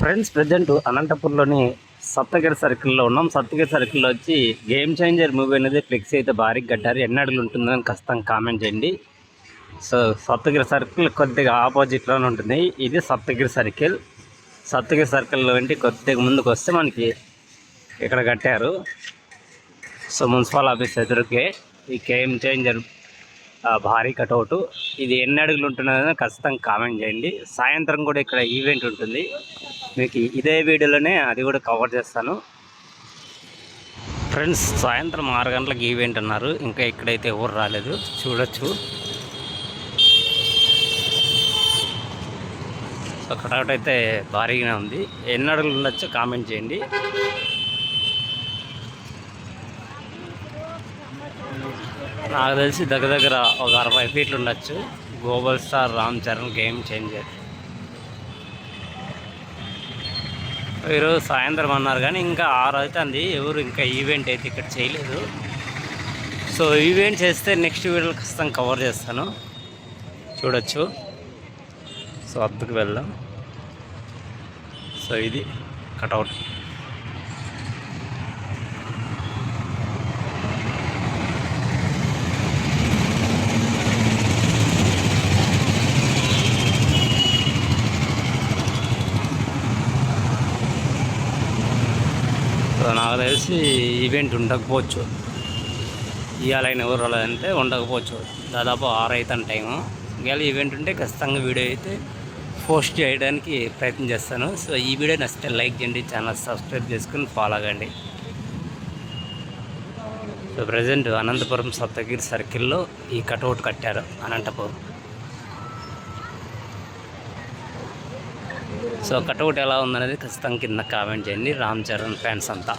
Friends present అనంతపూర్లోని Saptagiri సర్కిల్లో ఉన్నాం. సప్తగిరి సర్కిల్లో వచ్చి గేమ్ చేంజర్ మూవీ అనేది ఫ్లెక్స్ అయితే భారీ కట్టారు ఎన్ని అడుగులు ఉంటుందని ఖచ్చితంగా కామెంట్ చేయండి. సో సప్తగిరి సర్కిల్ కొద్దిగా ఆపోజిట్లోనే ఉంటుంది. ఇది సప్తగిరి సర్కిల్. సప్తగిరి సర్కిల్లో వెంటి కొద్దిగా ముందుకు వస్తే మనకి ఇక్కడ కట్టారు. సో మున్సిపల్ ఆఫీస్ ఎదురుకే ఈ గేమ్ చేంజర్ భారీ కటౌట్ ఇది ఎన్ని అడుగులు ఉంటున్నదని ఖచ్చితంగా కామెంట్ చేయండి. సాయంత్రం కూడా ఇక్కడ ఈవెంట్ ఉంటుంది. మీకు ఇదే వీడియోలోనే అది కూడా కవర్ చేస్తాను. ఫ్రెండ్స్ సాయంత్రం ఆరు గంటలకు ఈవెంట్ అన్నారు. ఇంకా ఇక్కడైతే ఎవరు రాలేదు. చూడొచ్చు. సో కటౌట్ అయితే భారీగానే ఉంది. ఎన్ని అడుగులు ఉండొచ్చో కామెంట్ చేయండి. నాకు తెలిసి దగ్గర దగ్గర ఒక అరవై ఫీట్లు ఉండొచ్చు. Global star Ram Charan game changer ఈరోజు సాయంత్రం అన్నారు కానీ ఇంకా ఆరు అవుతుంది ఎవరు ఇంకా ఈవెంట్ అయితే ఇక్కడ చేయలేదు. సో ఈవెంట్ చేస్తే నెక్స్ట్ వీడియోలో ఖచ్చితంగా కవర్ చేస్తాను. చూడొచ్చు. సో అద్దకు వెళ్దాం. సో ఇది కటౌట్ నాకు తెలిసి ఈవెంట్ ఉండకపోవచ్చు. ఇవ్వాలైన ఎవరు రాలేదంటే ఉండకపోవచ్చు. దాదాపు ఆరు అవుతాను టైము. ఒకవేళ ఈవెంట్ ఉంటే ఖచ్చితంగా వీడియో అయితే పోస్ట్ చేయడానికి ప్రయత్నం చేస్తాను. సో ఈ వీడియో నచ్చితే లైక్ చేయండి ఛానల్ సబ్స్క్రైబ్ చేసుకుని ఫాలో అవ్వండి. సో ప్రజెంట్ అనంతపురం సప్తగిరి సర్కిల్లో ఈ కటౌట్ కట్టారు అనంతపురం. సో కటౌట్ ఎలా ఉందనేది ఖచ్చితంగా కింద కామెంట్ చేయండి. రామ్ చరణ్ ఫ్యాన్స్ అంతా.